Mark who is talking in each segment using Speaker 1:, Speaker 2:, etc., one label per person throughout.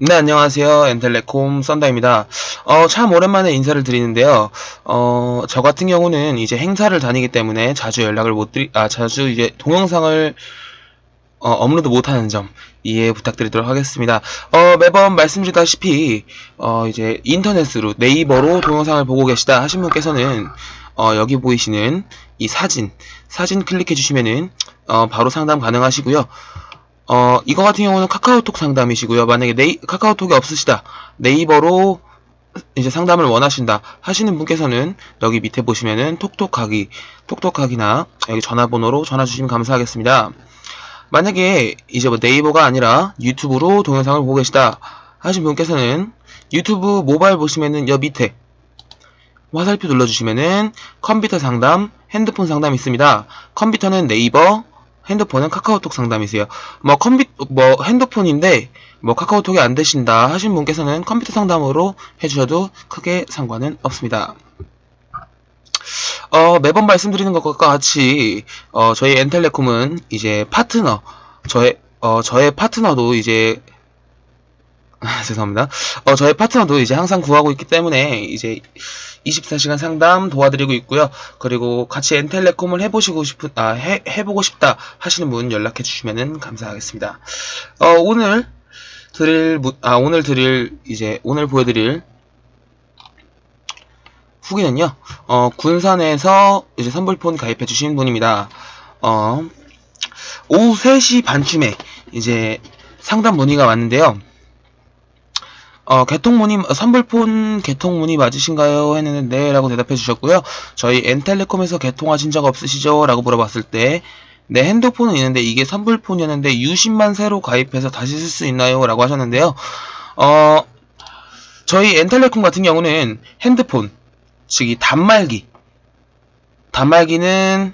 Speaker 1: 네, 안녕하세요. 엔텔레콤 썬다입니다. 어, 참 오랜만에 인사를 드리는데요. 어, 저 같은 경우는 이제 행사를 다니기 때문에 자주 연락을 못 드리, 아, 자주 이제 동영상을 어, 업로드 못하는 점 이해 부탁드리도록 하겠습니다. 어, 매번 말씀드리다시피 어, 이제 인터넷으로 네이버로 동영상을 보고 계시다 하신 분께서는 어, 여기 보이시는 이 사진 사진 클릭해 주시면은 어, 바로 상담 가능하시고요. 어, 이거 같은 경우는 카카오톡 상담이시고요. 만약에 네이, 카카오톡이 없으시다. 네이버로 이제 상담을 원하신다 하시는 분께서는 여기 밑에 보시면은 톡톡하기, 톡톡하기나 여기 전화번호로 전화 주시면 감사하겠습니다. 만약에 이제 뭐 네이버가 아니라 유튜브로 동영상을 보고 계시다 하신 분께서는 유튜브 모바일 보시면은 여 밑에 화살표 눌러주시면은 컴퓨터 상담, 핸드폰 상담 있습니다. 컴퓨터는 네이버, 핸드폰은 카카오톡 상담이세요. 뭐 컴퓨 뭐 핸드폰인데 뭐 카카오톡이 안 되신다 하신 분께서는 컴퓨터 상담으로 해주셔도 크게 상관은 없습니다. 어, 매번 말씀드리는 것과 같이 어, 저희 엔텔레콤은 이제 파트너 저의 어, 저의 파트너도 이제 아, 죄송합니다. 어, 저의 파트너도 이제 항상 구하고 있기 때문에 이제 24시간 상담 도와드리고 있고요. 그리고 같이 엔텔레콤을 해보시고 싶은, 아, 해, 해보고 싶다 하시는 분 연락해 주시면 감사하겠습니다. 어, 오늘 드릴, 아, 오늘 드릴, 이제, 오늘 보여드릴 후기는요, 어, 군산에서 이제 선불폰 가입해 주신 분입니다. 어, 오후 3시 반쯤에 이제 상담 문의가 왔는데요. 어, 개통문의, 선불폰 개통문의 맞으신가요? 했는데, 네, 라고 대답해 주셨고요. 저희 엔텔레콤에서 개통하신 적 없으시죠? 라고 물어봤을 때, 네, 핸드폰은 있는데, 이게 선불폰이었는데, 유심만 새로 가입해서 다시 쓸 수 있나요? 라고 하셨는데요. 어, 저희 엔텔레콤 같은 경우는 핸드폰, 즉, 이 단말기, 단말기는,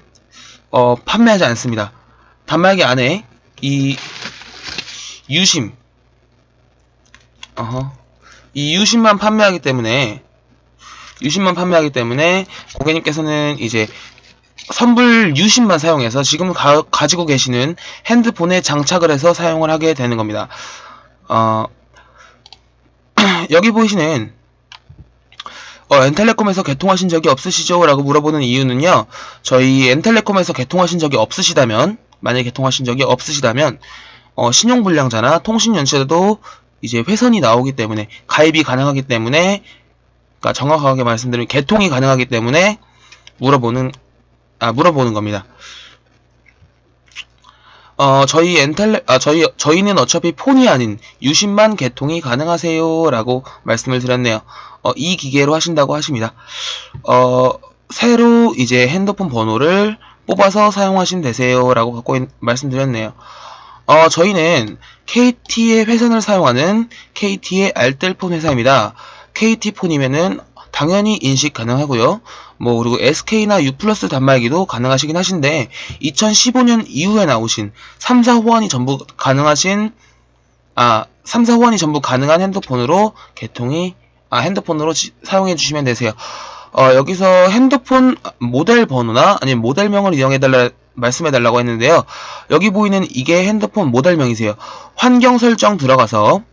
Speaker 1: 어, 판매하지 않습니다. 단말기 안에, 이, 유심, 어허. 이 유심만 판매하기 때문에 유심만 판매하기 때문에 고객님께서는 이제 선불 유심만 사용해서 지금 가, 지고 계시는 핸드폰에 장착을 해서 사용을 하게 되는 겁니다. 어, 여기 보이시는 어, 엔텔레콤에서 개통하신 적이 없으시죠? 라고 물어보는 이유는요. 저희 엔텔레콤에서 개통하신 적이 없으시다면 만약에 개통하신 적이 없으시다면 어, 신용불량자나 통신연체도 이제 회선이 나오기 때문에 가입이 가능하기 때문에 그러니까 정확하게 말씀드리면 개통이 가능하기 때문에 물어보는 아 물어보는 겁니다. 어 저희 엔텔레 아 저희 저희는 어차피 폰이 아닌 유심만 개통이 가능하세요 라고 말씀을 드렸네요. 어, 이 기계로 하신다고 하십니다. 어 새로 이제 핸드폰 번호를 뽑아서 사용하시면 되세요 라고 갖고 있, 말씀드렸네요. 어, 저희는 KT의 회선을 사용하는 KT의 알뜰폰 회사입니다. KT폰이면은 당연히 인식 가능하고요. 뭐 그리고 SK나 U 플러스 단말기도 가능하시긴 하신데 2015년 이후에 나오신 3, 4호환이 전부 가능하신 아 3, 4호환이 전부 가능한 핸드폰으로 개통이 아 핸드폰으로 지, 사용해 주시면 되세요. 어, 여기서 핸드폰 모델 번호나 아니면 모델명을 이용해 달라 말씀해 달라고 했는데요. 여기 보이는 이게 핸드폰 모델명이세요. 환경 설정 들어가서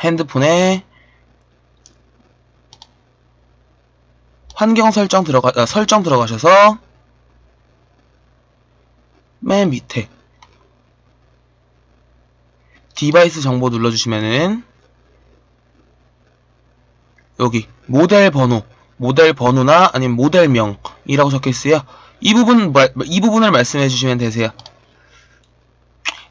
Speaker 1: 핸드폰에 환경 설정 들어가 아, 설정 들어가셔서 맨 밑에 디바이스 정보 눌러주시면은 여기 모델 번호 모델 번호나 아니면 모델명이라고 적혀 있어요. 이 부분 이 부분을 말씀해 주시면 되세요.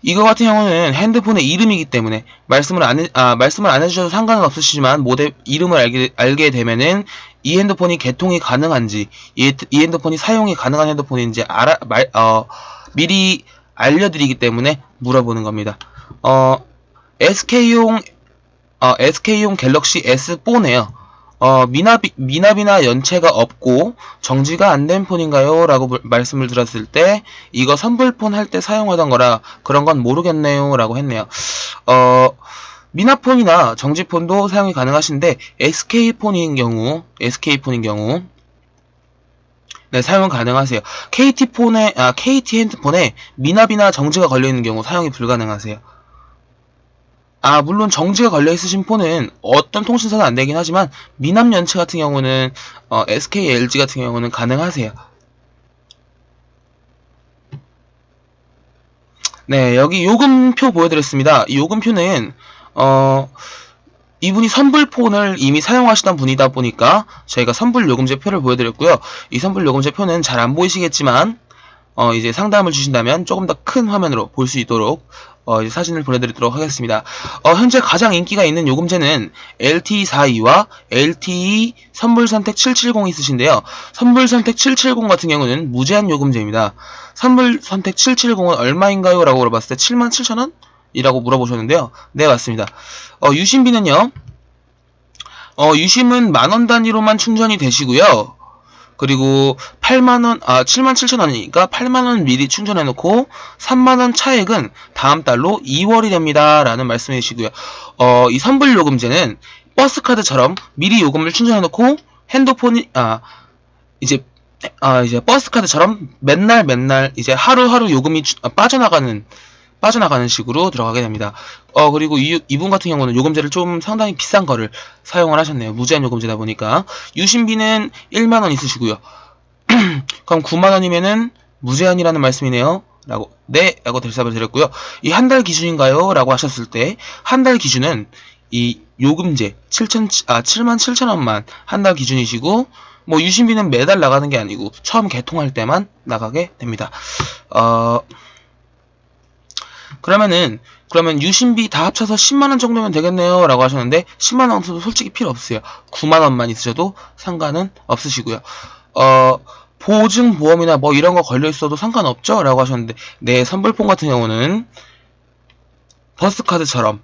Speaker 1: 이거 같은 경우는 핸드폰의 이름이기 때문에 말씀을 안, 해, 아, 말씀을 안 해주셔도 상관은 없으시지만 모델 이름을 알게, 알게 되면은 이 핸드폰이 개통이 가능한지 이, 이 핸드폰이 사용이 가능한 핸드폰인지 알아, 말, 어, 미리 알려드리기 때문에 물어보는 겁니다. 어, SK용 어, SK용 갤럭시 S4네요. 어, 미나비, 미나비나 연체가 없고 정지가 안 된 폰인가요? 라고 말씀을 드렸을 때 이거 선불폰 할 때 사용하던 거라 그런 건 모르겠네요. 라고 했네요. 어, 미나폰이나 정지폰도 사용이 가능하신데 SK폰인 경우 SK폰인 경우 네, 사용은 가능하세요. KT폰에 아, KT 핸드폰에 미나비나 정지가 걸려 있는 경우 사용이 불가능하세요. 아, 물론 정지가 걸려 있으신 폰은 어떤 통신사는 안 되긴 하지만 미남 연체 같은 경우는 어, SK, LG 같은 경우는 가능하세요. 네, 여기 요금표 보여드렸습니다. 이 요금표는 어, 이분이 선불폰을 이미 사용하시던 분이다 보니까 저희가 선불 요금제 표를 보여드렸고요. 이 선불 요금제 표는 잘 안 보이시겠지만 어, 이제 상담을 주신다면 조금 더 큰 화면으로 볼 수 있도록 어, 사진을 보내드리도록 하겠습니다. 어, 현재 가장 인기가 있는 요금제는 LTE42와 LTE 선불선택 770이 있으신데요. 선불선택 770 같은 경우는 무제한 요금제입니다. 선불선택 770은 얼마인가요? 라고 물어봤을 때 77,000원? 이라고 물어보셨는데요. 네, 맞습니다. 어, 유심비는요. 어, 유심은 만원 단위로만 충전이 되시고요. 그리고 8만원, 아, 7만 7천원이니까 8만원 미리 충전해놓고 3만원 차액은 다음 달로 2월이 됩니다. 라는 말씀해 주시고요. 어, 이 선불 요금제는 버스카드처럼 미리 요금을 충전해놓고 핸드폰이, 아, 이제, 아, 이제 버스카드처럼 맨날 맨날 이제 하루하루 요금이 주- 아, 빠져나가는 빠져나가는 식으로 들어가게 됩니다. 어, 그리고 이, 이분 같은 경우는 요금제를 좀 상당히 비싼 거를 사용을 하셨네요. 무제한 요금제다 보니까. 유심비는 1만원 있으시고요. 그럼 9만원이면은 무제한이라는 말씀이네요. 라고, 네! 라고 대답을 드렸고요. 이 한 달 기준인가요? 라고 하셨을 때, 한 달 기준은 이 요금제 7천, 아, 7만 7천 원만 한 달 기준이시고, 뭐 유심비는 매달 나가는 게 아니고, 처음 개통할 때만 나가게 됩니다. 어, 그러면은 그러면 유심비 다 합쳐서 10만원 정도면 되겠네요 라고 하셨는데 10만원 없어도 솔직히 필요 없어요. 9만원만 있으셔도 상관은 없으시고요. 어 보증 보험이나 뭐 이런 거 걸려 있어도 상관없죠? 라고 하셨는데 네 선불폰 같은 경우는 버스카드처럼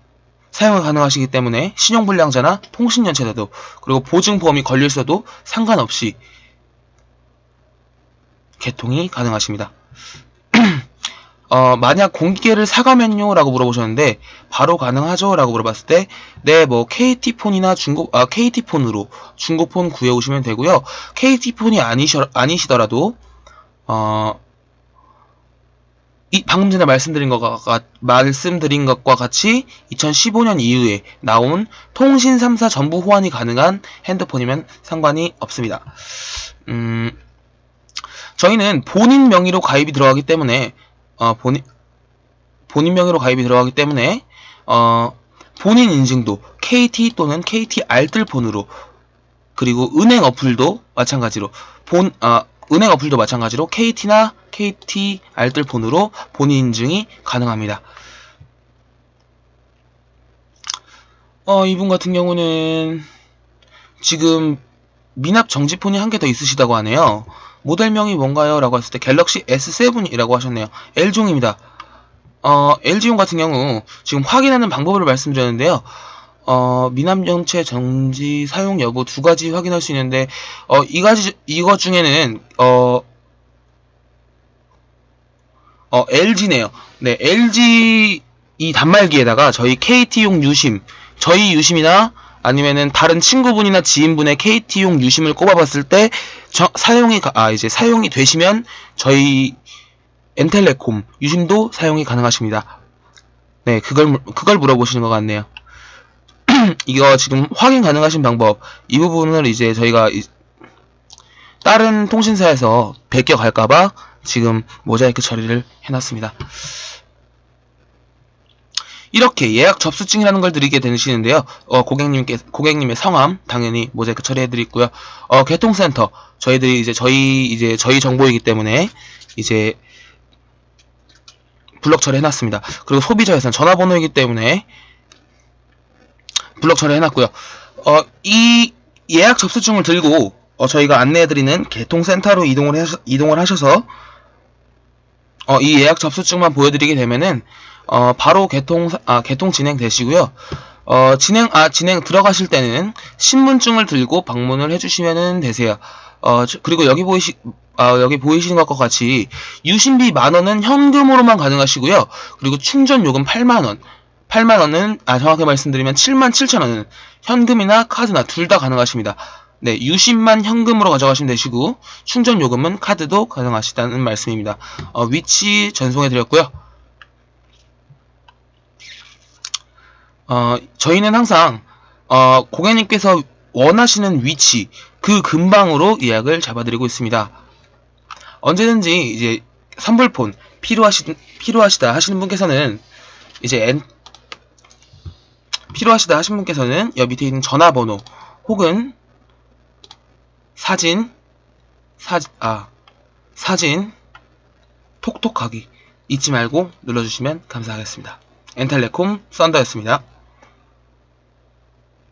Speaker 1: 사용이 가능하시기 때문에 신용불량자나 통신연체자도 그리고 보증보험이 걸려 있어도 상관없이 개통이 가능하십니다 어, 만약 공기계를 사가면요? 라고 물어보셨는데, 바로 가능하죠? 라고 물어봤을 때, 네, 뭐, KT폰이나 중고, 아, KT폰으로 중고폰 구해오시면 되고요. KT폰이 아니셔, 아니시더라도, 어, 이, 방금 전에 말씀드린 것과, 같- 말씀드린 것과 같이 2015년 이후에 나온 통신 3사 전부 호환이 가능한 핸드폰이면 상관이 없습니다. 음, 저희는 본인 명의로 가입이 들어가기 때문에 어, 본인 본인 명의로 가입이 들어가기 때문에 어, 본인 인증도 KT 또는 KT 알뜰폰으로 그리고 은행 어플도 마찬가지로 본 아, 은행 어플도 마찬가지로 KT나 KT 알뜰폰으로 본인 인증이 가능합니다. 어, 이분 같은 경우는 지금 미납 정지폰이 한 개 더 있으시다고 하네요. 모델명이 뭔가요? 라고 했을 때 갤럭시 S7이라고 하셨네요. L종입니다. 어, LG용 같은 경우 지금 확인하는 방법을 말씀드렸는데요. 어, 미남 정체 정지 사용 여부 두 가지 확인할 수 있는데 어, 이 가지 이것 중에는 어, 어, LG네요. 네, LG 이 단말기에다가 저희 KT용 유심, 저희 유심이나 아니면은 다른 친구분이나 지인분의 KT용 유심을 꼽아봤을 때 저- 사용이 가- 아 이제 사용이 되시면 저희 엔텔레콤 유심도 사용이 가능하십니다. 네, 그걸 물- 그걸 물어보시는 것 같네요. 이거 지금 확인 가능하신 방법 이 부분을 이제 저희가 이- 다른 통신사에서 베껴 갈까봐 지금 모자이크 처리를 해놨습니다. 이렇게 예약 접수증이라는 걸 드리게 되시는데요. 어, 고객님께 고객님의 성함 당연히 모자이크 처리해 드리고요. 어, 개통센터 저희들이 이제 저희 이제 저희 정보이기 때문에 이제 블럭 처리해 놨습니다. 그리고 소비자 회선 전화번호이기 때문에 블럭 처리해 놨고요. 어, 이 예약 접수증을 들고 어, 저희가 안내해 드리는 개통센터로 이동을, 하셔, 이동을 하셔서 어, 이 예약 접수증만 보여드리게 되면은 어, 바로 개통 아, 개통 진행 되시고요. 어, 진행 아 진행 들어가실 때는 신분증을 들고 방문을 해주시면 되세요. 어, 저- 그리고 여기 보이시 아, 여기 보이시는 것과 같이 유심비 만 원은 현금으로만 가능하시고요. 그리고 충전 요금 8만 원. 8만 원은 아 정확히 말씀드리면 7만 7천 원은 현금이나 카드나 둘 다 가능하십니다. 네, 유심만 현금으로 가져가시면 되시고 충전 요금은 카드도 가능하시다는 말씀입니다. 어, 위치 전송해 드렸고요. 어, 저희는 항상 어, 고객님께서 원하시는 위치 그 근방으로 예약을 잡아드리고 있습니다. 언제든지 이제 선불폰 필요하시 필요하시다 하시는 분께서는 이제 엔, 필요하시다 하신 분께서는 여기 밑에 있는 전화번호 혹은 사진 사, 아, 사진 톡톡하기 잊지 말고 눌러주시면 감사하겠습니다. 엔텔레콤 썬더였습니다.